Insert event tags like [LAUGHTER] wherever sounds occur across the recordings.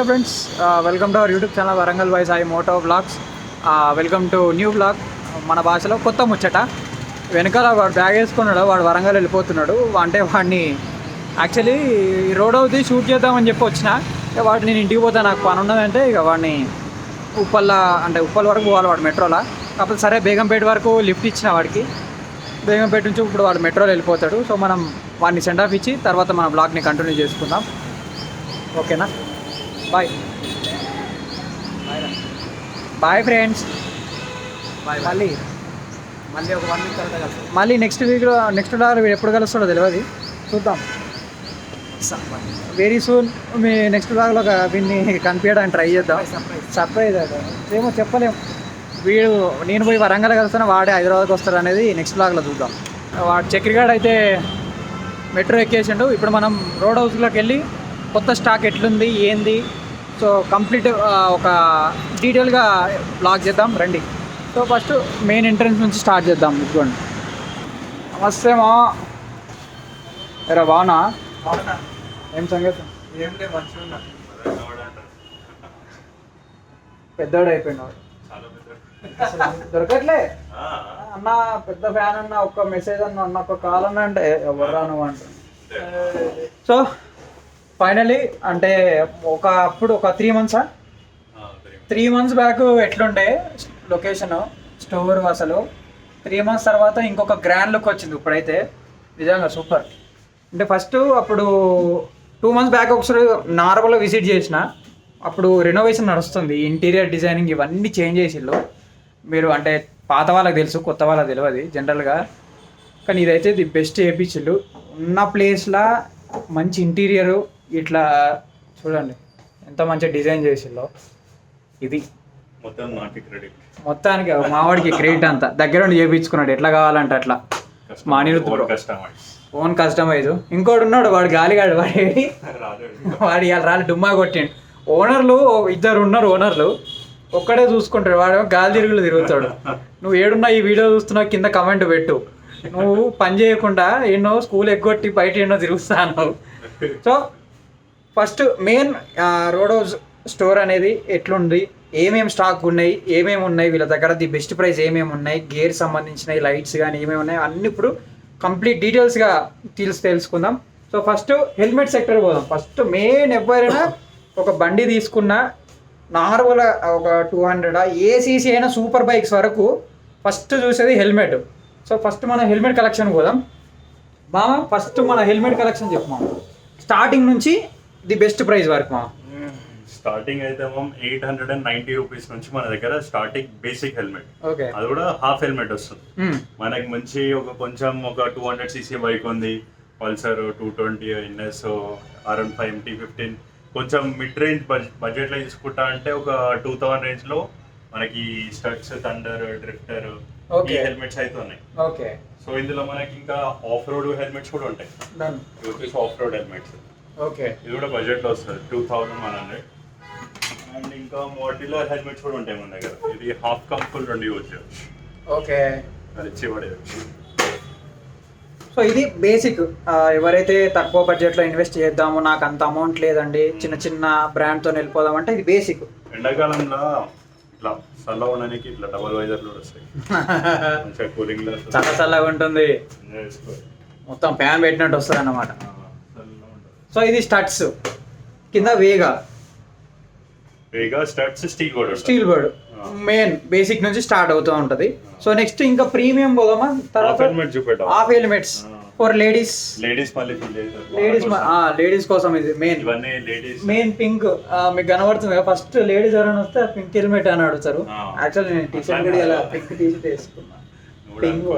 Hello friends welcome to our YouTube channel Warangal voice I moto blogs welcome to new blog మన భాషలో కొత్త ముచ్చట వెనకాల వాడు బ్యాగ్ వేసుకున్నాడు వాడు వరంగల్ వెళ్ళిపోతున్నాడు అంటే వాడిని యాక్చువల్లీ రోడ్ అవుతుంది షూట్ చేద్దామని చెప్పి వచ్చిన వాడు నేను ఇంటికి పోతా నాకు పని ఉన్నదంటే ఇక వాడిని ఉప్పల్ల అంటే ఉప్పల్ వరకు పోవాలి వాడు మెట్రోలో కాకపోతే సరే బేగంపేట వరకు లిఫ్ట్ ఇచ్చిన వాడికి బేగంపేట నుంచి ఇప్పుడు వాడు మెట్రోలో వెళ్ళిపోతాడు సో మనం వాడిని సెండ్ ఆఫ్ ఇచ్చి తర్వాత మన బ్లాగ్ని కంటిన్యూ చేసుకుందాం ఓకేనా బాయ్ బాయ్ ఫ్రెండ్స్ బాయ్ మళ్ళీ మళ్ళీ ఒక వన్ వీక్ తర్వాత మళ్ళీ నెక్స్ట్ వీక్లో నెక్స్ట్ డాలర్ ఎప్పుడు కలుస్తాడో తెలియదు చూద్దాం వెరీ సూన్ మీ నెక్స్ట్ బ్లాగ్లో వీడిని కనిపించడానికి ట్రై చేద్దాం సర్ప్రైజ్ ఏమో చెప్పలేము వీడు నేను పోయి వరంగల్ కలుస్తాను వాడే హైదరాబాద్కి వస్తాడు అనేది నెక్స్ట్ బ్లాగ్లో చూద్దాం వాడు చక్రిగాడ్ అయితే మెట్రో ఎక్కేసిండు ఇప్పుడు మనం రోడ్ హౌస్లోకి వెళ్ళి కొత్త స్టాక్ ఎట్లుంది ఏంది సో కంప్లీట్ ఒక డీటెయిల్గా లాక్ చేద్దాం రండి సో ఫస్ట్ మెయిన్ ఎంట్రన్స్ నుంచి స్టార్ట్ చేద్దాం ఇదిగోండి నమస్తే మా ఎరా బావనా ఏం సంగతి పెద్దోడు అయిపోయినా దొరకట్లే అన్న పెద్ద ఫ్యాన్ అన్న ఒక్క మెసేజ్ అన్న అన్న ఒక కాల్ అన్న అంటే ఎవరు రాను అంటే సో ఫైనలీ అంటే ఒక అప్పుడు ఒక త్రీ మంత్సా త్రీ మంత్స్ బ్యాక్ ఎట్లుండే లొకేషన్ స్టోర్ అసలు త్రీ మంత్స్ తర్వాత ఇంకొక గ్రాండ్ లుక్ వచ్చింది ఇప్పుడైతే నిజంగా సూపర్ అంటే ఫస్ట్ అప్పుడు టూ మంత్స్ బ్యాక్ ఒకసారి నార్మల్గా విజిట్ చేసిన అప్పుడు రెనోవేషన్ నడుస్తుంది ఇంటీరియర్ డిజైనింగ్ ఇవన్నీ చేంజ్ చేసిండ్రు మీరు అంటే పాత వాళ్ళకి తెలుసు కొత్త వాళ్ళకి తెలియదు జనరల్గా కానీ ఇదైతే ది బెస్ట్ చేయించిళ్ళు ఉన్న ప్లేస్లో మంచి ఇంటీరియరు ఇట్లా చూడండి ఎంత మంచి డిజైన్ చేసిందో ఇది మొత్తం మొత్తానికి మావాడికి క్రెడిట్ అంతా దగ్గర ఉండి చేయించుకున్నాడు ఎట్లా కావాలంటే అట్లా మా అనిరుద్ధుడు ఓన్ కస్టమైజ్ ఇంకోటి ఉన్నాడు వాడు గాలిగాడు వాడి వాడు ఇవాళ రాళ్ళు డుమ్మా కొట్టిండు ఓనర్లు ఇద్దరు ఉన్నారు ఓనర్లు ఒక్కడే చూసుకుంటాడు వాడు గాలి తిరుగులు తిరుగుతాడు నువ్వు ఏడున్నా ఈ వీడియో చూస్తున్నావు కింద కమెంట్ పెట్టు నువ్వు పని చేయకుండా ఎన్నో స్కూల్ ఎగ్గొట్టి బయట ఎన్నో తిరుగుతాను so first main road house store అనేది ఎట్లుంది ఏమేమి స్టాక్ ఉన్నాయి ఏమేమి ఉన్నాయి వీళ్ళ దగ్గర ది బెస్ట్ ప్రైస్ ఏమేమి ఉన్నాయి గేర్ సంబంధించిన లైట్స్ కానీ ఏమేమి ఉన్నాయి అన్ని ఇప్పుడు కంప్లీట్ డీటెయిల్స్గా తీసి తెలుసుకుందాం సో ఫస్ట్ హెల్మెట్ సెక్టర్ పోదాం ఫస్ట్ మెయిన్ ఎవరైనా ఒక బండి తీసుకున్న నార్మల్ ఒక టూ హండ్రెడ్ ఏసీసీ అయినా సూపర్ బైక్స్ వరకు ఫస్ట్ చూసేది హెల్మెట్ సో ఫస్ట్ మన హెల్మెట్ కలెక్షన్ పోదాం బామ ఫస్ట్ మన హెల్మెట్ కలెక్షన్ చెప్పు స్టార్టింగ్ నుంచి ది బెస్ట్ ప్రైస్ వరకు మా స్టార్టింగ్ అయితే మనం eight hundred and ninety rupees నుంచి మన దగ్గర స్టార్టింగ్ బేసిక్ హెల్మెట్ అది కూడా హాఫ్ హెల్మెట్ వస్తుంది మనకి మంచి ఒక కొంచెం ఒక టూ హండ్రెడ్ సిసి బైక్ ఉంది Pulsar two twenty NS RN five MT fifteen కొంచెం మిడ్ రేంజ్ బడ్జెట్లో తీసుకుంటా అంటే ఒక టూ థౌసండ్ లో మనకి స్టక్స్ థండర్ డ్రిఫ్టర్ ఈ హెల్మెట్స్ అయితే ఉన్నాయి ఓకే సో ఇందులో మనకి ఇంకా ఆఫ్ రోడ్ హెల్మెట్స్ కూడా ఉంటాయి ఇవి ఆఫ్ రోడ్ హెల్మెట్స్ ఓకే ఇది కూడా బడ్జెట్లో వస్తుంది two thousand one hundred and ఇంకా మోడ్యులర్ హెల్మెట్స్ కూడా ఉంటాయి మన దగ్గర ఇది హాఫ్ కంఫుల్ ఫుల్ రెండు ఇవ్వచ్చు ఓకే అది చివరి సో ఇది బేసిక్ ఎవరైతే తక్కువ బడ్జెట్లో ఇన్వెస్ట్ చేద్దాము నాకు అంత అమౌంట్ లేదండి hmm. చిన్న చిన్న బ్రాండ్తో వెళ్ళిపోదాం అంటే ఇది బేసిక్ ఎండాకాలంలో ఇట్లా చల్లగా ఉండడానికి ఇట్లా డబల్ వైజర్లు లో వస్తాయి కూలింగ్ [LAUGHS] చాలా చల్లగా ఉంటుంది మొత్తం ఫ్యాన్ పెట్టినట్టు వస్తుంది అన్నమాట సో ఇది స్టడ్స్ కింద Vega Vega Studds Steelbird Steelbird main basic నుంచి స్టార్ట్ అవుతూ ఉంటుంది సో నెక్స్ట్ ఇంకా ప్రీమియం పోదామా తర్వాత half helmets for ladies ladies ladies ladies కోసం ఇది మెయిన్ మెయిన్ పింక్ మీకు కనబడుతుంది కదా ఫస్ట్ లేడీస్ ఎవరైనా వస్తే పింక్ హెల్మెట్ అని అడుగుతారు యాక్చువల్ నేను కూడా ఇలా పింక్ వేసుకున్నా పింక్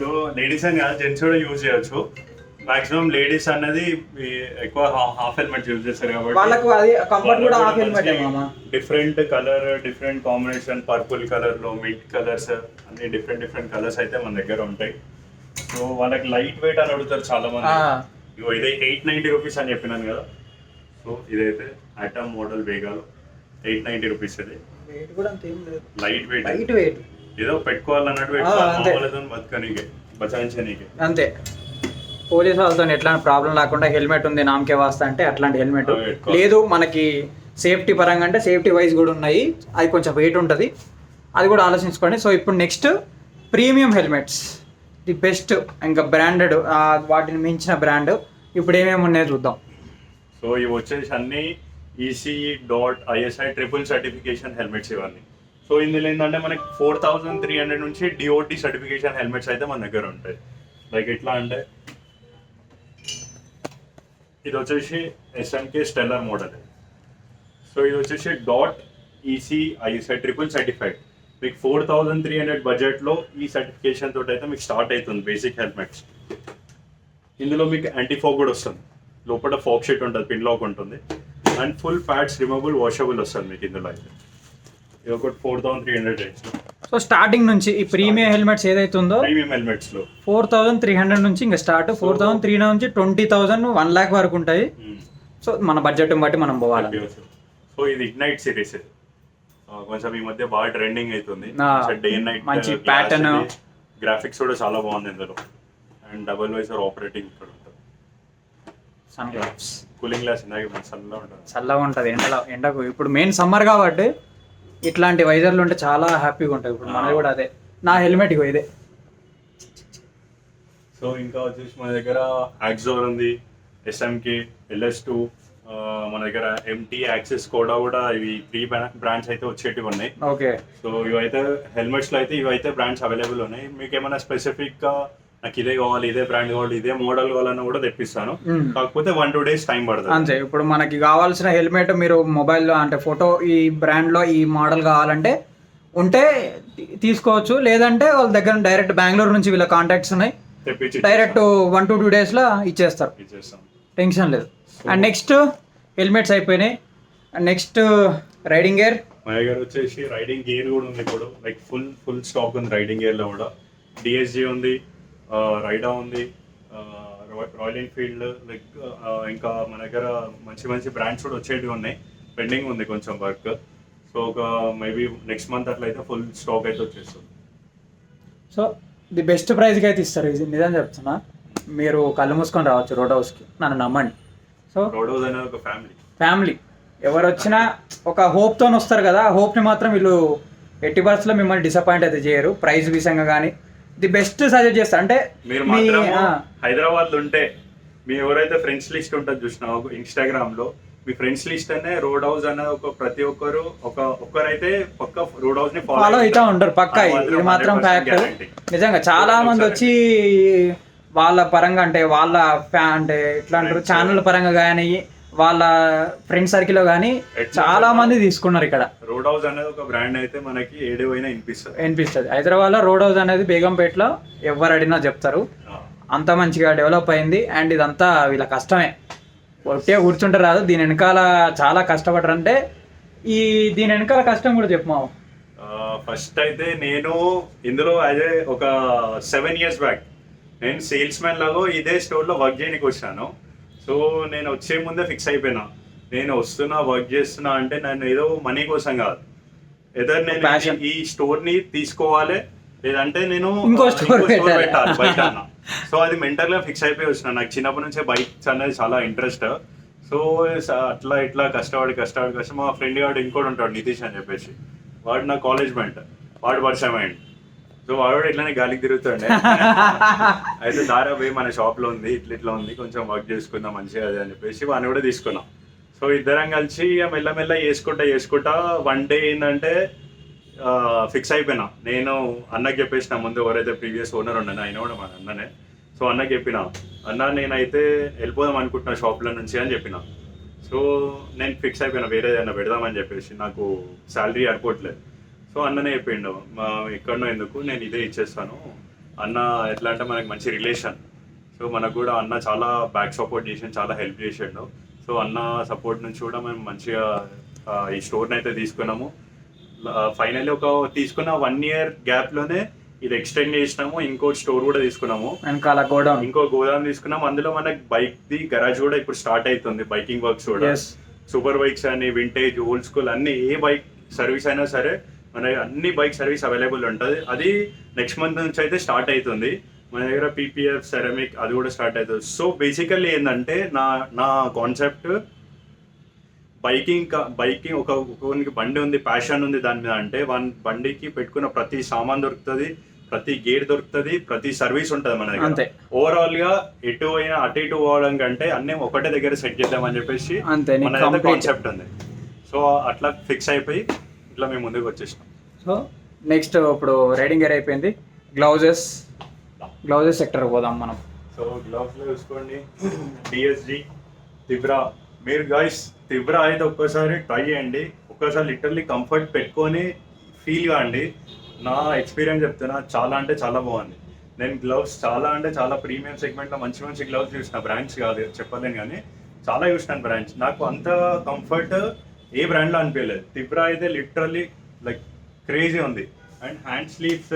సో లేడీస్ అని కాదు జెంట్స్ కూడా యూజ్ చేయొచ్చు మాక్సిమం లేడీస్ అన్నది ఎక్కువ హాఫ్ హెల్మెట్ యూజ్ చేస్తారు కాబట్టి వాళ్ళకు అది కంఫర్ట్ కూడా half helmet different colour different combination purple colour లో మిడ్ కలర్స్ అన్ని డిఫరెంట్ డిఫరెంట్ కలర్స్ అయితే మన దగ్గర ఉంటాయి సో వాళ్ళకి లైట్ వెయిట్ అని అడుగుతారు చాలా మంది ఇగో ఇదే ఎయిట్ నైన్టీ రూపీస్ అని చెప్పినాను కదా సో ఇదైతే ఐటమ్ మోడల్ వేగాలు ఎయిట్ నైన్టీ రూపీస్ అది లైట్ వెయిట్ లైట్ వెయిట్ ఏదో పెట్టుకోవాలన్నట్టు పెట్టుకోవాలి బతకనీకే బచాయించనీకే అంతే పోలీస్ వాళ్ళతో ఎట్లాంటి ప్రాబ్లం లేకుండా హెల్మెట్ ఉంది నామకే వాస్తా అంటే అట్లాంటి హెల్మెట్ oh, లేదు మనకి సేఫ్టీ పరంగా అంటే సేఫ్టీ వైజ్ కూడా ఉన్నాయి అది కొంచెం వెయిట్ ఉంటుంది అది కూడా ఆలోచించుకోండి సో ఇప్పుడు next premium helmets the best ఇంకా బ్రాండెడ్ వాటిని మించిన బ్రాండ్ ఇప్పుడు ఏమేమి ఉన్నాయో చూద్దాం సో ఇవి వచ్చేసి అన్ని ECE dot ISI triple certification helmets ఇవన్నీ సో ఇందులో ఏంటంటే మనకి ఫోర్ థౌసండ్ త్రీ హండ్రెడ్ నుంచి డిఓటి సర్టిఫికేషన్ హెల్మెట్స్ అయితే మన దగ్గర ఉంటాయి లైక్ ఎట్లా అంటే ఇది వచ్చేసి ఎస్ఎన్కే స్టెల్లర్ మోడల్ సో ఇది వచ్చేసి డాట్ ఈసీఐ ట్రిపుల్ సర్టిఫైడ్ మీకు ఫోర్ థౌజండ్ త్రీ హండ్రెడ్ బడ్జెట్లో ఈ సర్టిఫికేషన్ తోటి అయితే మీకు స్టార్ట్ అవుతుంది బేసిక్ హెల్మెట్స్ ఇందులో మీకు యాంటీ ఫోక్ కూడా వస్తుంది లోపల ఫోక్ షీట్ ఉంటుంది పిన్ లాక్ ఉంటుంది and full pads removable washable వస్తుంది మీకు ఇందులో అయితే ఇది ఒకటి four thousand three hundred rates so starting నుంచి ఈ ప్రీమియం హెల్మెట్స్ ఏదైతే ఉందో ప్రీమియం హెల్మెట్స్ లో ఫోర్ థౌసండ్ త్రీ హండ్రెడ్ నుంచి ఇంకా స్టార్ట్ ఫోర్ థౌసండ్ త్రీ నుంచి ట్వంటీ థౌసండ్ వన్ ల్యాక్ వరకు ఉంటాయి సో hmm. మన బడ్జెట్ బట్టి మనం పోవాలి సో ఇది ఇగ్నైట్ సిరీస్ కొంచెం ఈ మధ్య బాగా ట్రెండింగ్ అవుతుంది డే నైట్ మంచి ప్యాటర్న్ uh, గ్రాఫిక్స్ కూడా చాలా బాగుంది ఇందులో అండ్ డబుల్ వైజర్ ఆపరేటింగ్ ఇక్కడ సన్ గ్లాస్ కూలింగ్ గ్లాస్ ఇందాక చల్లగా ఉంటుంది చల్లగా ఉంటుంది ఎండలో ఎండకు ఇప్పుడు మెయిన్ సమ్మర్ కాబట్టి ఇట్లాంటి వైజర్లు ఉంటే చాలా హ్యాపీగా ఉంటాయి ఇప్పుడు మనది కూడా అదే నా హెల్మెట్ ఇగో ఇదే సో ఇంకా వచ్చేసి మన దగ్గర యాక్సోర్ ఉంది ఎస్ఎంకే ఎల్ఎస్ టూ మన దగ్గర ఎంటీ యాక్సెస్ కూడా కూడా ఇవి ప్రీ బ్రాండ్స్ అయితే వచ్చేటివి ఉన్నాయి ఓకే సో ఇవైతే హెల్మెట్స్ లో అయితే ఇవైతే బ్రాండ్స్ అవైలబుల్ ఉన్నాయి మీకు ఏమైనా స్పెసిఫిక్ గా నాకు ఇదే కావాలి ఇదే బ్రాండ్ కావాలి ఇదే మోడల్ కావాలన్నా కూడా తెప్పిస్తాను కాకపోతే వన్ టూ డేస్ టైం పడుతుంది అంతే ఇప్పుడు మనకి కావాల్సిన హెల్మెట్ మీరు మొబైల్లో అంటే ఫోటో ఈ బ్రాండ్లో ఈ మోడల్ కావాలంటే ఉంటే తీసుకోవచ్చు లేదంటే వాళ్ళ దగ్గర డైరెక్ట్ బెంగళూరు నుంచి వీళ్ళ కాంటాక్ట్స్ ఉన్నాయి డైరెక్ట్ వన్ టు టూ డేస్లో ఇచ్చేస్తారు టెన్షన్ లేదు అండ్ నెక్స్ట్ హెల్మెట్స్ అయిపోయినాయి అండ్ నెక్స్ట్ రైడింగ్ గేర్ మా దగ్గర వచ్చేసి రైడింగ్ గేర్ కూడా ఉంది ఇప్పుడు లైక్ ఫుల్ ఫుల్ స్టాక్ ఉంది రైడింగ్ గేర్లో కూడా డిఎస్జి ఉంది రైడా ఉంది రాయల్ ఎన్ఫీల్డ్ లైక్ ఇంకా మన దగ్గర మంచి మంచి బ్రాండ్స్ కూడా వచ్చేవి ఉన్నాయి పెండింగ్ ఉంది కొంచెం వర్క్ సో ఒక మేబీ నెక్స్ట్ మంత్ అట్లా అయితే ఫుల్ స్టాక్ అయితే వచ్చేస్తుంది సో ది బెస్ట్ ప్రైస్కి అయితే ఇస్తారు ఇది నిజం చెప్తున్నా మీరు కళ్ళు మూసుకొని రావచ్చు రోడ్ హౌస్కి నన్ను నమ్మండి సో రోడ్ హౌస్ అనేది ఒక ఫ్యామిలీ ఫ్యామిలీ ఎవరు వచ్చినా ఒక హోప్తో వస్తారు కదా హోప్ని మాత్రం వీళ్ళు ఎట్టి బస్లో మిమ్మల్ని డిసప్పాయింట్ అయితే చేయరు ప్రైజ్ విషయంగా కానీ ది బెస్ట్ సజెస్ట్ చేస్తా అంటే మీరు మాత్రం హైదరాబాద్ లో ఉంటే మీ ఎవరైతే ఫ్రెండ్స్ లిస్ట్ ఉంటుంది చూసినా ఇన్స్టాగ్రామ్ లో మీ ఫ్రెండ్స్ లిస్ట్ అనే రోడ్ హౌస్ అనే ఒక ప్రతి ఒక్కరు ఒక ఒక్కరైతే పక్క రోడ్ హౌస్ ని ఫాలో అవుతా ఉంటారు పక్క ఇది మాత్రం ఫ్యాక్ట్ నిజంగా చాలా మంది వచ్చి వాళ్ళ పరంగా అంటే వాళ్ళ ఫ్యా అంటే ఎట్లా అంటారు ఛానల్ పరంగా కానీ వాళ్ళ ఫ్రెండ్ సర్కిల్ లో కానీ చాలా మంది తీసుకున్నారు ఇక్కడ రోడ్ హౌస్ అనేది ఒక బ్రాండ్ అయితే మనకి ఏడేవైనా వినిపిస్తుంది వినిపిస్తుంది హైదరాబాద్ లో రోడ్ హౌస్ అనేది లో ఎవరు అడిగినా చెప్తారు అంత మంచిగా డెవలప్ అయింది అండ్ ఇదంతా వీళ్ళ కష్టమే ఒట్టే కూర్చుంటారు రాదు దీని వెనకాల చాలా అంటే ఈ దీని వెనకాల కష్టం కూడా చెప్పమావు ఫస్ట్ అయితే నేను ఇందులో అదే ఒక సెవెన్ ఇయర్స్ బ్యాక్ నేను సేల్స్ మ్యాన్ లాగో ఇదే స్టోర్లో వర్క్ చేయడానికి వచ్చాను సో నేను వచ్చే ముందే ఫిక్స్ అయిపోయినా నేను వస్తున్నా వర్క్ చేస్తున్నా అంటే నేను ఏదో మనీ కోసం కాదు ఎదర్ నేను ఈ స్టోర్ ని తీసుకోవాలి లేదంటే నేను పెట్టాలి బైక్ అన్న సో అది మెంటల్ గా ఫిక్స్ అయిపోయి వచ్చిన నాకు చిన్నప్పటి నుంచే బైక్స్ అనేది చాలా ఇంట్రెస్ట్ సో అట్లా ఇట్లా కష్టపడి కష్టపడి కష్టం మా ఫ్రెండ్ వాడు ఇంకోటి ఉంటాడు నితీష్ అని చెప్పేసి వాడు నా కాలేజ్ మెంట్ వాడు పరిచయం అయ్యండి సో వాడు ఇట్లానే గాలికి తిరుగుతుండే అయితే దారా పోయి మన షాప్లో ఉంది ఇట్లా ఇట్లా ఉంది కొంచెం వర్క్ చేసుకుందాం మంచిగా అది అని చెప్పేసి వాడిని కూడా తీసుకున్నాం సో ఇద్దరం కలిసి మెల్లమెల్ల వేసుకుంటా వేసుకుంటా వన్ డే ఏంటంటే ఫిక్స్ అయిపోయినా నేను అన్నకి చెప్పేసిన ముందు ఎవరైతే ప్రీవియస్ ఓనర్ ఉండను ఆయన కూడా మన అన్ననే సో అన్నకి చెప్పిన అన్న నేనైతే వెళ్ళిపోదాం అనుకుంటున్నా షాప్లో నుంచి అని చెప్పిన సో నేను ఫిక్స్ అయిపోయినా వేరే ఏదైనా పెడదామని చెప్పేసి నాకు శాలరీ అడగట్లేదు సో అన్ననే చెప్పిండు మా ఎక్కడనో ఎందుకు నేను ఇదే ఇచ్చేస్తాను అన్న ఎట్లా అంటే మనకి మంచి రిలేషన్ సో మనకు కూడా అన్న చాలా బ్యాక్ సపోర్ట్ చేసిండు చాలా హెల్ప్ చేసిండు సో అన్న సపోర్ట్ నుంచి కూడా మేము మంచిగా ఈ స్టోర్ని అయితే తీసుకున్నాము ఫైనల్ ఒక తీసుకున్న వన్ ఇయర్ గ్యాప్లోనే ఇది ఎక్స్టెండ్ చేసినాము ఇంకో స్టోర్ కూడా తీసుకున్నాము గోడౌన్ ఇంకో గోదాం తీసుకున్నాము అందులో మనకి బైక్ ది గరాజ్ కూడా ఇప్పుడు స్టార్ట్ అవుతుంది బైకింగ్ వర్క్స్ కూడా సూపర్ బైక్స్ అని వింటేజ్ ఓల్డ్ స్కూల్ అన్ని ఏ బైక్ సర్వీస్ అయినా సరే మన అన్ని బైక్ సర్వీస్ అవైలబుల్ ఉంటుంది అది నెక్స్ట్ మంత్ నుంచి అయితే స్టార్ట్ అవుతుంది మన దగ్గర పీపీఎఫ్ సెరమిక్ అది కూడా స్టార్ట్ అవుతుంది సో బేసికల్లీ ఏంటంటే నా నా కాన్సెప్ట్ బైకింగ్ బైకింగ్ ఒక ఒకనికి బండి ఉంది ప్యాషన్ ఉంది దాని మీద అంటే వన్ బండికి పెట్టుకున్న ప్రతి సామాన్ దొరుకుతుంది ప్రతి గేర్ దొరుకుతుంది ప్రతి సర్వీస్ ఉంటుంది మన దగ్గర ఓవరాల్ గా ఎటు అయినా అటు ఇటు పోవడం కంటే అన్నీ ఒకటే దగ్గర సెట్ చేద్దామని చెప్పేసి మన కాన్సెప్ట్ ఉంది సో అట్లా ఫిక్స్ అయిపోయి ఇట్లా మేము ముందుకు వచ్చేసినాం సో నెక్స్ట్ ఇప్పుడు రైడింగ్ గేర్ అయిపోయింది గ్లౌజెస్ గ్లౌజెస్ సెక్టర్ పోదాం మనం సో లో చూసుకోండి డిఎస్జి తిబ్రా మీరు గాయస్ తిబ్రా అయితే ఒక్కసారి ట్రై చేయండి ఒక్కసారి లిటర్లీ కంఫర్ట్ పెట్టుకొని ఫీల్ కాండి నా ఎక్స్పీరియన్స్ చెప్తున్నా చాలా అంటే చాలా బాగుంది నేను గ్లౌస్ చాలా అంటే చాలా ప్రీమియం సెగ్మెంట్లో మంచి మంచి గ్లౌస్ చూసిన బ్రాండ్స్ కాదు చెప్పలేను కానీ చాలా చూసినాను బ్రాండ్స్ నాకు అంత కంఫర్ట్ ఏ బ్రాండ్లో అనిపించలేదు తిబ్ర అయితే లిటరల్లీ లైక్ క్రేజీ ఉంది అండ్ హ్యాండ్ స్లీవ్స్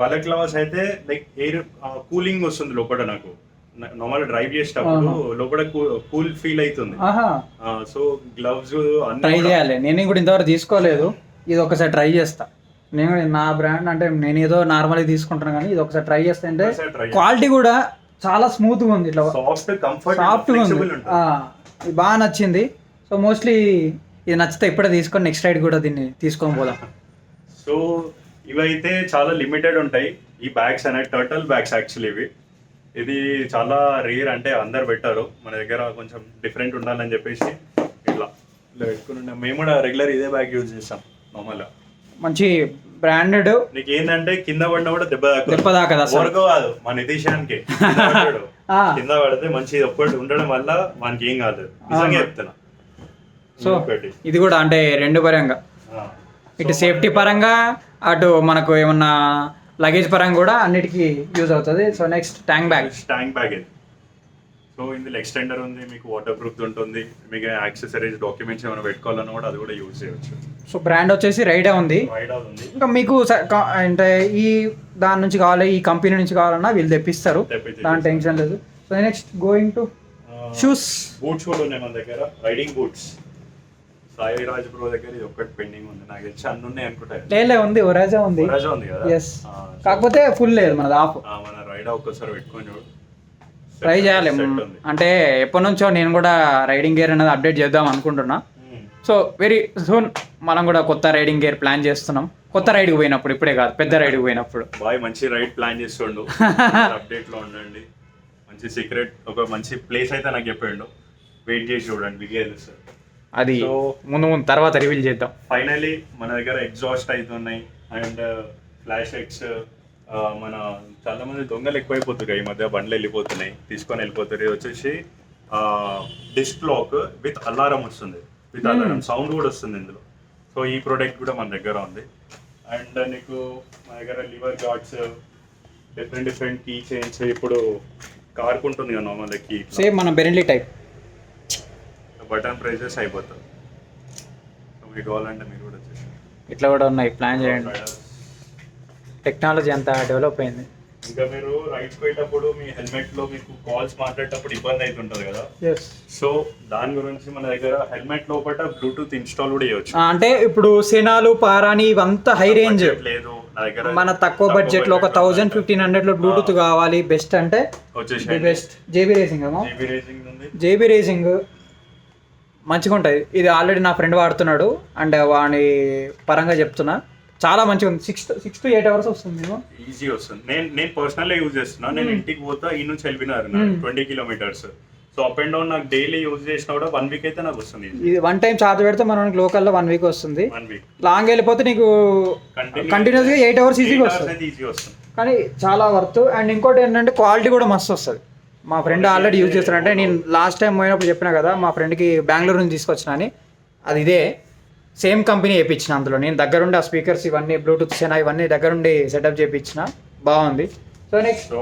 బలక్లవాస్ అయితే లైక్ ఎయిర్ కూలింగ్ వస్తుంది లోపల నాకు నార్మల్ డ్రైవ్ చేసేటప్పుడు లోపల కూల్ ఫీల్ అవుతుంది సో గ్లవ్స్ ట్రై చేయాలి నేను కూడా ఇంతవరకు తీసుకోలేదు ఇది ఒకసారి ట్రై చేస్తా నేను నా బ్రాండ్ అంటే నేను ఏదో నార్మల్ తీసుకుంటాను కానీ ఇది ఒకసారి ట్రై చేస్తే అంటే క్వాలిటీ కూడా చాలా స్మూత్ గా ఉంది ఇట్లా సాఫ్ట్ కంఫర్ట్ సాఫ్ట్ గా ఉంది బాగా నచ్చింది సో మోస్ట్లీ ఇది నచ్చితే ఇప్పుడే తీసుకొని నెక్స్ట్ రైడ్ కూడా దీన్ని తీసుకొని పోదాం సో ఇవైతే చాలా లిమిటెడ్ ఉంటాయి ఈ బ్యాగ్స్ అనే టర్టల్ బ్యాగ్స్ యాక్చువల్లీ ఇవి ఇది చాలా రేర్ అంటే అందరు పెట్టారు మన దగ్గర కొంచెం డిఫరెంట్ ఉండాలని చెప్పేసి ఇట్లా ఇట్లా పెట్టుకుని ఉన్నాం మేము కూడా రెగ్యులర్ ఇదే బ్యాగ్ యూజ్ చేస్తాం మామూలుగా మంచి బ్రాండెడ్ నీకు ఏంటంటే కింద పడినా కూడా దెబ్బ దాకా దెబ్బ తాకదు వరకు కాదు మన నితీశానికి [LAUGHS] కింద పడితే మంచి ఒక్కటి ఉండడం వల్ల మనకి ఏం కాదు నిజంగా చెప్తున్నా సో ఇది కూడా అంటే రెండు పరంగా ఇటు సేఫ్టీ పరంగా అటు మనకు ఏమన్నా లగేజ్ పరంగా కూడా అన్నిటికీ యూజ్ అవుతుంది so next tank bag tank bag ఇది సో ఇందులో ఎక్స్టెండర్ ఉంది మీకు వాటర్ ప్రూఫ్ ఉంటుంది మీకు యాక్సెసరీస్ డాక్యుమెంట్స్ ఏమైనా పెట్టుకోవాలన్నా కూడా అది కూడా యూజ్ చేయవచ్చు సో బ్రాండ్ వచ్చేసి రైడా ఉంది ఇంకా మీకు అంటే ఈ దాని నుంచి కావాలి ఈ కంపెనీ నుంచి కావాలన్నా వీళ్ళు తెప్పిస్తారు దాని టెన్షన్ లేదు so next going to shoes boots కూడా ఉన్నాయి మన దగ్గర riding boots Sai Raj bro దగ్గర ఇది ఒక్కటి పెండింగ్ ఉంది నాకు తెలిసి అన్ని ఉన్నాయి అనుకుంటా లేలే ఉంది ఒరాజా ఉంది ఒరాజా ఉంది కదా ఎస్ కాకపోతే ఫుల్ లేదు మనది ఆఫ్ మన రైడా ఒక్కసారి పెట్టుకొని చూడు ట్రై చేయాలి అంటే ఎప్పటి నుంచో నేను కూడా రైడింగ్ గేర్ అనేది అప్డేట్ చేద్దాం అనుకుంటున్నా సో వెరీ సూన్ మనం కూడా కొత్త రైడింగ్ గేర్ ప్లాన్ చేస్తున్నాం కొత్త రైడ్కి పోయినప్పుడు ఇప్పుడే కాదు పెద్ద రైడ్కి పోయినప్పుడు బాయ్ మంచి రైడ్ ప్లాన్ చేసుకోండు అప్డేట్ లో ఉండండి మంచి సీక్రెట్ ఒక మంచి ప్లేస్ అయితే నాకు చెప్పిండు వెయిట్ చేసి చూడండి బిగే సార్ అది ముందు ముందు తర్వాత రివీల్ చేద్దాం ఫైనలీ మన దగ్గర ఎగ్జాస్ట్ అవుతున్నాయి అండ్ ఫ్లాష్ ఎక్స్ మన చాలా మంది దొంగలు ఎక్కువైపోతున్నాయి ఈ మధ్య బండ్లు వెళ్ళిపోతున్నాయి తీసుకొని వెళ్ళిపోతారు వచ్చేసి డిస్క్ లాక్ విత్ అలారం వస్తుంది విత్ hmm. అలారం సౌండ్ కూడా వస్తుంది ఇందులో సో ఈ ప్రోడక్ట్ కూడా మన దగ్గర ఉంది అండ్ uh, నీకు మన దగ్గర lever guards different different key chains ఇప్పుడు కార్ ఉంటుంది కదా నార్మల్ కీ సేమ్ మన బెరెన్లీ టైప్ బటన్ ప్రైజెస్ చేసి సో మీకు కావాలంటే మీరు కూడా వచ్చేసి ఇట్లా కూడా ఉన్నాయి ప్లాన్ చేయండి టెక్నాలజీ అంత డెవలప్ అయింది ఇంకా మీరు రైడ్ పోయేటప్పుడు మీ హెల్మెట్ లో మీకు కాల్స్ మాట్లాడేటప్పుడు ఇబ్బంది అవుతుంటది కదా సో దాని గురించి మన దగ్గర హెల్మెట్ లోపల బ్లూటూత్ ఇన్స్టాల్ కూడా చేయొచ్చు అంటే ఇప్పుడు సెనాలు పారాని ఇవంతా హై రేంజ్ లేదు మన తక్కువ బడ్జెట్ లో ఒక థౌసండ్ ఫిఫ్టీన్ హండ్రెడ్ లో బ్లూటూత్ కావాలి బెస్ట్ అంటే best JB racing JB racing JB racing మంచిగా ఉంటుంది ఇది ఆల్రెడీ నా ఫ్రెండ్ వాడుతున్నాడు అండ్ వాని పరంగా చెప్తున్నా చాలా మంచిగా ఉంది six six to eight hours వస్తుంది మేము ఈజీ వస్తుంది నేను నేను పర్సనల్ యూజ్ చేస్తున్నా నేను hmm. ఇంటికి పోతా ఈ నుంచి వెళ్ళినారు twenty kilometres so up and down నాకు డైలీ యూజ్ చేసిన కూడా వన్ వీక్ అయితే నాకు వస్తుంది ఇది వన్ టైం ఛార్జ్ పెడితే మనకి లోకల్లో వన్ వీక్ వస్తుంది వన్ వీక్ లాంగ్ వెళ్ళిపోతే నీకు కంటిన్యూస్గా ఎయిట్ అవర్స్ ఈజీగా వస్తుంది ఈజీ వస్తుంది కానీ చాలా వర్త్ అండ్ ఇంకోటి ఏంటంటే క్వాలిటీ కూడా మస్తు వస్తుంది మా ఫ్రెండ్ ఆల్రెడీ యూజ్ అంటే నేను లాస్ట్ టైం పోయినప్పుడు చెప్పినా కదా మా ఫ్రెండ్కి బెంగళూరు నుంచి తీసుకొచ్చిన అని అది ఇదే సేమ్ కంపెనీ వేయించిన అందులో నేను దగ్గరుండి ఆ స్పీకర్స్ ఇవన్నీ బ్లూటూత్ సెనా ఇవన్నీ దగ్గరుండి సెటప్ చేయించిన బాగుంది సో నెక్స్ట్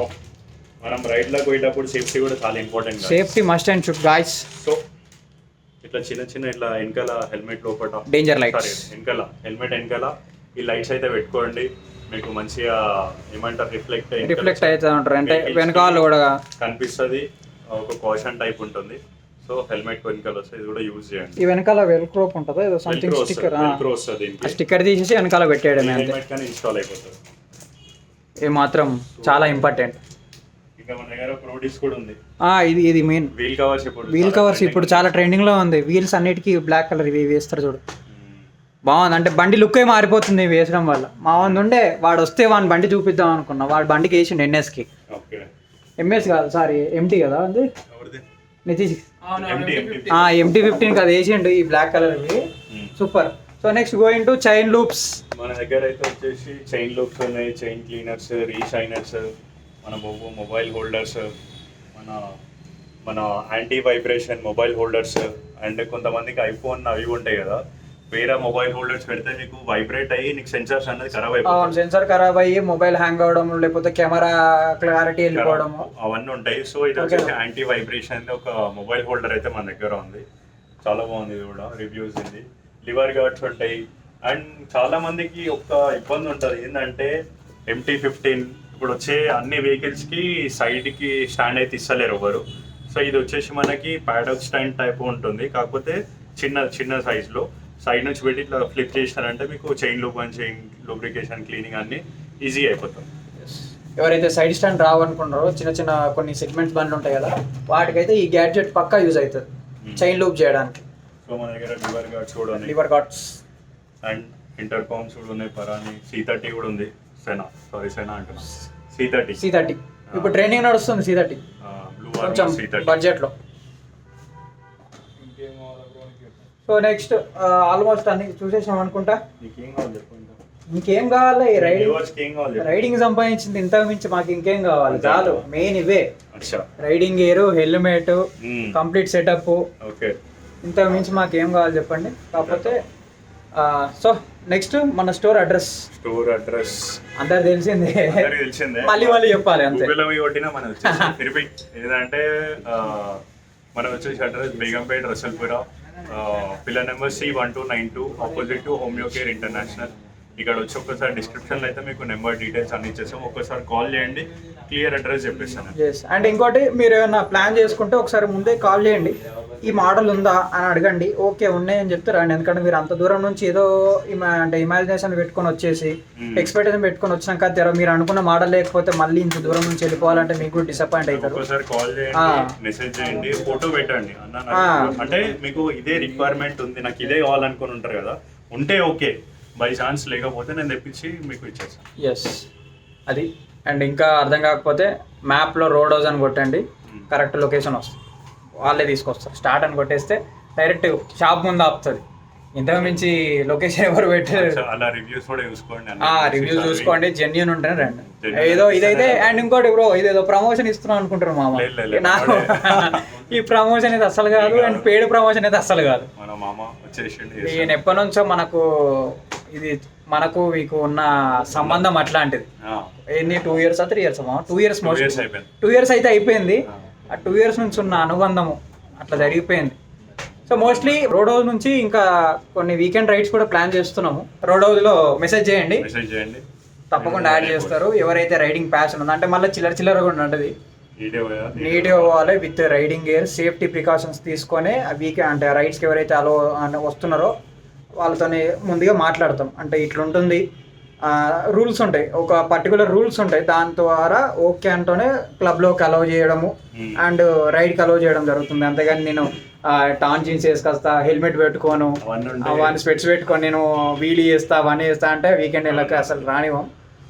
మనం రైడ్ లో పోయేటప్పుడు సేఫ్టీ కూడా చాలా important safety must and should guys so ఇట్లా చిన్న చిన్న ఇట్లా వెనకాల హెల్మెట్ లోపల డేంజర్ లైట్స్ వెనకాల హెల్మెట్ వెనకాల ఈ లైట్స్ అయితే పెట్టుకోండి మీకు మంచిగా ఏమంటారు రిఫ్లెక్ట్ రిఫ్లెక్ట్ అవుతుంది అంటే వెనకాల కూడా కనిపిస్తుంది ఒక క్వశ్చన్ టైప్ ఉంటుంది సో హెల్మెట్ వెనకాల వస్తుంది ఇది కూడా యూజ్ చేయండి ఈ వెనకాల వెల్క్రోప్ ఉంటుందా ఏదో సంథింగ్ స్టిక్కర్ వస్తుంది స్టిక్కర్ తీసేసి వెనకాల పెట్టేయడమే హెల్మెట్ కానీ ఇన్స్టాల్ అయిపోతుంది ఏ మాత్రం చాలా ఇంపార్టెంట్ ఇది ఇది మెయిన్ వీల్ కవర్స్ ఇప్పుడు వీల్ కవర్స్ ఇప్పుడు చాలా ట్రెండింగ్ లో ఉంది వీల్స్ అన్నిటికీ బ్లాక్ కలర్ ఇవి వేస్తారు చూడు బాగుంది అంటే బండి ఏ మారిపోతుంది వేసడం వల్ల మా వంద ఉండే వాడు వస్తే వాడిని బండి చూపిద్దాం అనుకున్నా వాడు బండికి వేసిండు ఎన్ఎస్కి ఎంఎస్ కాదు సారీ ఎంటీ కదా అండి నితీష్ ఎంటీ ఫిఫ్టీన్ కాదు వేసిండు ఈ బ్లాక్ కలర్కి super so next going to chain lubes మన దగ్గర అయితే వచ్చేసి చైన్ లూప్స్ ఉన్నాయి చైన్ క్లీనర్స్ రీషైనర్స్ మన మొబైల్ హోల్డర్స్ మన మన anti vibration mobile holders and కొంతమందికి ఐఫోన్ అవి ఉంటాయి కదా వేరే మొబైల్ హోల్డర్స్ పెడితే మీకు వైబ్రేట్ అయ్యి నీకు సెన్సార్స్ అనేది ఖరాబ్ అయిపోతుంది సెన్సార్ ఖరాబ్ అయ్యి మొబైల్ హ్యాంగ్ అవడం లేకపోతే కెమెరా క్లారిటీ వెళ్ళిపోవడం అవన్నీ ఉంటాయి సో ఇది వచ్చేసి యాంటీ వైబ్రేషన్ ఒక మొబైల్ హోల్డర్ అయితే మన దగ్గర ఉంది చాలా బాగుంది ఇది కూడా రివ్యూస్ ఇది లివర్ గార్డ్స్ ఉంటాయి అండ్ చాలా మందికి ఒక ఇబ్బంది ఉంటుంది ఏంటంటే ఎంటీ ఫిఫ్టీన్ ఇప్పుడు వచ్చే అన్ని వెహికల్స్ కి సైడ్ కి స్టాండ్ అయితే ఇస్తలేరు ఎవరు సో ఇది వచ్చేసి మనకి ప్యాడక్ స్టాండ్ టైప్ ఉంటుంది కాకపోతే చిన్న చిన్న సైజులో సైడ్ నుంచి పెట్టి ఇట్లా ఫ్లిప్ చేసినారంటే మీకు chain loop and chain lubrication cleaning అన్ని ఈజీ అయిపోతుంది ఎవరైతే సైడ్ స్టాండ్ రావనుకుంటారో చిన్న చిన్న కొన్ని సెగ్మెంట్స్ బండ్లు ఉంటాయి కదా వాటికైతే ఈ గ్యాడ్జెట్ పక్కా యూజ్ అవుతుంది చైన్ లూప్ చేయడానికి సో మన దగ్గర లివర్ గార్డ్స్ కూడా ఉన్నాయి lever guards and intercoms కూడా ఉన్నాయి పరాని సి థర్టీ కూడా ఉంది సెనా సారీ సెనా అంటున్నా సి థర్టీ సి థర్టీ ఇప్పుడు ట్రైనింగ్ ah. నడుస్తుంది సి థర్టీ ah, కొంచెం బడ్జెట్లో సో నెక్స్ట్ ఆల్మోస్ట్ అన్ని చూసేసాం అనుకుంటా ఇంకేం కావాలి రైడింగ్ రైడింగ్ సంపాదించింది ఇంత మించి మాకు ఇంకేం కావాలి చాలు మెయిన్ ఇవే riding gear helmet complete setup ఇంత మించి మాకు ఏం కావాలి చెప్పండి కాకపోతే సో నెక్స్ట్ మన స్టోర్ అడ్రస్ స్టోర్ అడ్రస్ అందరు తెలిసిందే తెలిసిందే మళ్ళీ మళ్ళీ చెప్పాలి అంతే కొట్టినా మనం [LAUGHS] తిరిగి ఏంటంటే మనం వచ్చేసి address Begumpet Rasoolpura Pillar uh, number C1292, opposite to Homeo Care International. ఇక్కడ వచ్చి ఒక్కసారి డిస్క్రిప్షన్ లో అయితే మీకు నెంబర్ డీటెయిల్స్ అన్ని ఇచ్చేసాం ఒక్కసారి కాల్ చేయండి క్లియర్ అడ్రస్ చెప్పేస్తాను అండ్ ఇంకోటి మీరు ఏమైనా ప్లాన్ చేసుకుంటే ఒకసారి ముందే కాల్ చేయండి ఈ మోడల్ ఉందా అని అడగండి ఓకే ఉన్నాయని చెప్తారు అండి ఎందుకంటే మీరు అంత దూరం నుంచి ఏదో అంటే ఇమాజినేషన్ పెట్టుకొని వచ్చేసి ఎక్స్పెక్టేషన్ hmm. పెట్టుకొని వచ్చినాక తెర మీరు అనుకున్న మోడల్ లేకపోతే మళ్ళీ ఇంత దూరం నుంచి వెళ్ళిపోవాలంటే మీకు డిసప్పాయింట్ అవుతారు మెసేజ్ చేయండి ఫోటో పెట్టండి అంటే మీకు ఇదే రిక్వైర్మెంట్ ఉంది నాకు ఇదే కావాలనుకుని ఉంటారు కదా ఉంటే ఓకే బై ఛాన్స్ లేకపోతే నేను తెప్పించి మీకు ఇచ్చేస్తాను ఎస్ అది అండ్ ఇంకా అర్థం కాకపోతే మ్యాప్లో రోడ్ హౌస్ అని కొట్టండి కరెక్ట్ hmm. లొకేషన్ వస్తుంది వాళ్ళే తీసుకొస్తారు స్టార్ట్ అని కొట్టేస్తే డైరెక్ట్ షాప్ ముందు ఆపుతుంది ఇంతకుమించి మించి లొకేషన్ ఎవరు పెట్టారు అలా రివ్యూస్ కూడా చూసుకోండి ఆ రివ్యూస్ చూసుకోండి జెన్యున్ ఉంటాను రండి ఏదో ఇదైతే అండ్ ఇంకోటి బ్రో ఇదేదో ప్రమోషన్ ఇస్తున్నాం అనుకుంటారు మామ నాకు ఈ ప్రమోషన్ అయితే అస్సలు కాదు అండ్ పేడ్ ప్రమోషన్ అయితే అస్సలు కాదు నేను ఎప్పటి నుంచో మనకు ఇది మనకు మీకు ఉన్న సంబంధం అట్లాంటిది ఎన్ని two years three years two years two years అయితే అయిపోయింది ఆ టూ ఇయర్స్ నుంచి ఉన్న అనుబంధము అట్లా జరిగిపోయింది సో మోస్ట్లీ రోడ్ హౌస్ నుంచి ఇంకా కొన్ని వీకెండ్ రైడ్స్ కూడా ప్లాన్ చేస్తున్నాము రోడ్ హౌస్ లో మెసేజ్ చేయండి మెసేజ్ చేయండి తప్పకుండా యాడ్ చేస్తారు ఎవరైతే రైడింగ్ ప్యాషన్ ఉందో అంటే మళ్ళీ చిల్లర చిల్లర కూడా ఉండదు నీట్ పోవాలి with riding gear safety precautions తీసుకొని వీక్ అంటే రైడ్స్కి ఎవరైతే అలో వస్తున్నారో వాళ్ళతోనే ముందుగా మాట్లాడతాం అంటే ఇట్లుంటుంది రూల్స్ ఉంటాయి ఒక పర్టికులర్ రూల్స్ ఉంటాయి దాని ద్వారా ఓకే అంటూనే క్లబ్లోకి అలౌ చేయడము అండ్ రైడ్కి అలౌ చేయడం జరుగుతుంది అంతేగాని నేను టాన్ జీన్స్ వేసుకొస్తా హెల్మెట్ పెట్టుకోను వాడిని స్పెట్స్ పెట్టుకొని నేను వీలీ వేస్తా అవన్నీ వేస్తా అంటే వీకెండ్ వెళ్ళక అసలు రానివ్వం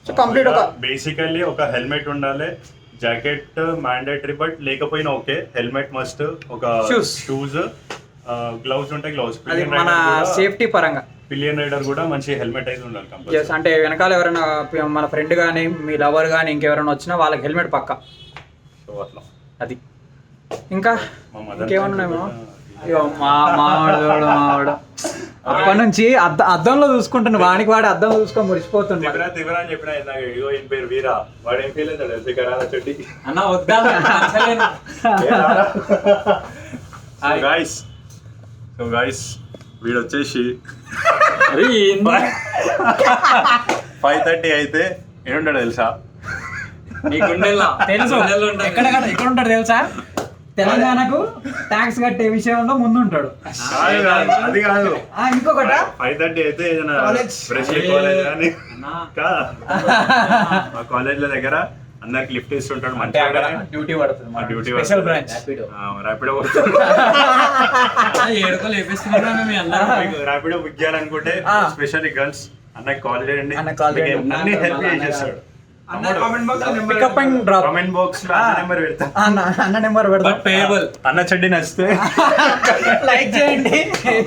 సో కంప్లీట్ ఒక బేసికల్లీ ఒక హెల్మెట్ ఉండాలి జాకెట్ మ్యాండేటరీ బట్ లేకపోయినా ఓకే హెల్మెట్ మస్ట్ ఒక షూస్ షూస్ గ్లౌస్ ఉంటాయి గ్లౌస్ అది మన సేఫ్టీ పరంగా పిలియన్ రైడర్ కూడా మంచి హెల్మెట్ అయితే ఉండాలి ఎస్ అంటే వెనకాల ఎవరైనా మన ఫ్రెండ్ కానీ మీ లవర్ కానీ ఇంకెవరైనా వచ్చినా వాళ్ళకి హెల్మెట్ పక్క సో అట్లా అది ఇంకా ఇంకేమన్నాయేమో మా మావాడు మావాడు అప్పటి నుంచి అద్దంలో చూసుకుంటున్నాను వానికి వాడి అద్దం చూసుకొని మురిసిపోతున్నాడు వీరా వద్దా వీడు వచ్చేసి ఫైవ్ థర్టీ అయితే ఎడుంటాడు తెలుసా తెలుసు ఎక్కడ ఎక్కడ ఉంటాడు తెలుసా తెలంగాణకు ట్యాక్స్ కట్టే విషయంలో ముందు ఉంటాడు అది కాదు ఇంకొకట ఫైవ్ థర్టీ అయితే ఏదైనా కాలేజ్ కానీ [LAUGHS] దగ్గర అందరికి లిఫ్ట్ ఇస్తుంటాడు మంచిగా డ్యూటీ పడుతుంది మా డ్యూటీ స్పెషల్ బ్రాంచ్ రాపిడో ఏడుకో లేపిస్తున్నాడు రాపిడో బుక్ చేయాలనుకుంటే స్పెషల్ గర్ల్స్ అన్నకి కాల్ చేయండి అన్ని హెల్ప్ చేసేస్తాడు పికప్ అండ్ అన్న పెడతా [LAUGHS] అన్న నెంబర్ పెడతా పేయబుల్ అన్న చెడ్డి నచ్చితే లైక్ [LAUGHS] చేయండి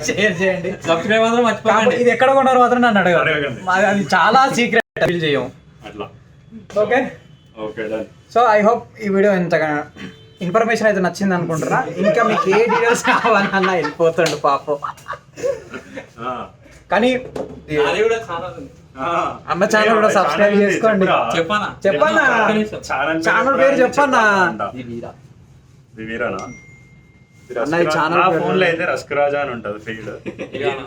షేర్ [LAUGHS] చేయండి సబ్స్క్రైబ్ మాత్రం మర్చిపోకండి ఇది ఎక్కడ కొన్నారు మాత్రం నన్ను అడగండి అది చాలా సీక్రెట్ ఫీల్ చేయం okay okay done so I hope ఈ వీడియో ఇంతగా ఇన్ఫర్మేషన్ అయితే నచ్చింది అనుకుంటున్నా ఇంకా మీకు ఏ డీటెయిల్స్ కావాలన్నా వెళ్ళిపోతుండు పాపం కానీ అమ్మ ఛానల్ కూడా సబ్స్క్రైబ్ చేసుకోండి చెప్పనా చెప్పనా ఛానల్ పేరు చెప్పన్నా ఫోన్ లో అయితే అని ఉంటది ఫీల్డ్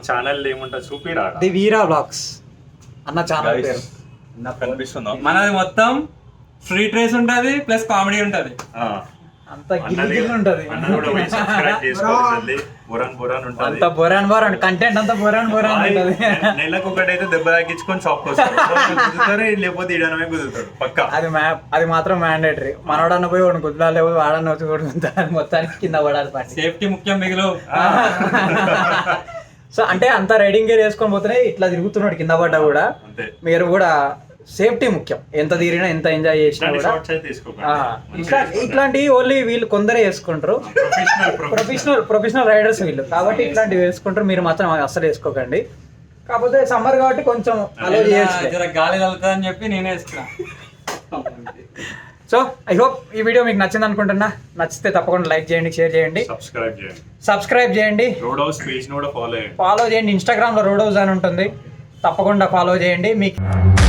ఛానల్ ఏముంటది చూపిరా ది వీరా బ్లాగ్స్ అన్న ఛానల్ పేరు నాకు కనిపిస్తుందా మనది మొత్తం ఫ్రీ ట్రేస్ ఉంటది ప్లస్ కామెడీ ఉంటది అంత బొరాన్ బొరాన్ కంటెంట్ అంత బొరాన్ బొరాన్ ఉంటది నెలకు అయితే దెబ్బ తాకించుకొని షాప్ వస్తారు లేకపోతే ఇడనమే కుదురుతాడు పక్క అది అది మాత్రం మ్యాండేటరీ మనోడన్న పోయి వాడు కుదరా లేకపోతే వాడన్న వచ్చి కొడుకుంటారు మొత్తానికి కింద పడాలి సేఫ్టీ ముఖ్యం మిగిలి సో అంటే అంత రైడింగ్ గేర్ వేసుకొని పోతేనే ఇట్లా తిరుగుతున్నాడు కింద పడ్డా కూడా మీరు కూడా సేఫ్టీ ముఖ్యం ఎంత తీరినా ఎంత ఎంజాయ్ చేసినా కూడా ఇట్లా ఇట్లాంటివి ఓన్లీ వీళ్ళు కొందరే వేసుకుంటారు ప్రొఫెషనల్ ప్రొఫెషనల్ రైడర్స్ వీళ్ళు కాబట్టి ఇట్లాంటివి వేసుకుంటారు మీరు మాత్రం అస్సలు వేసుకోకండి కాకపోతే సమ్మర్ కాబట్టి కొంచెం అలో చేయొచ్చు గాలి అని చెప్పి నేనే సో ఐ హోప్ ఈ వీడియో మీకు నచ్చింది అనుకుంటున్నా నచ్చితే తప్పకుండా లైక్ చేయండి షేర్ చేయండి సబ్స్క్రైబ్ చేయండి ఫాలో చేయండి ఫాలో చేయండి ఇన్స్టాగ్రామ్ లో రోడ్ హౌస్ అని ఉంటుంది తప్పకుండా ఫాలో చేయండి మీకు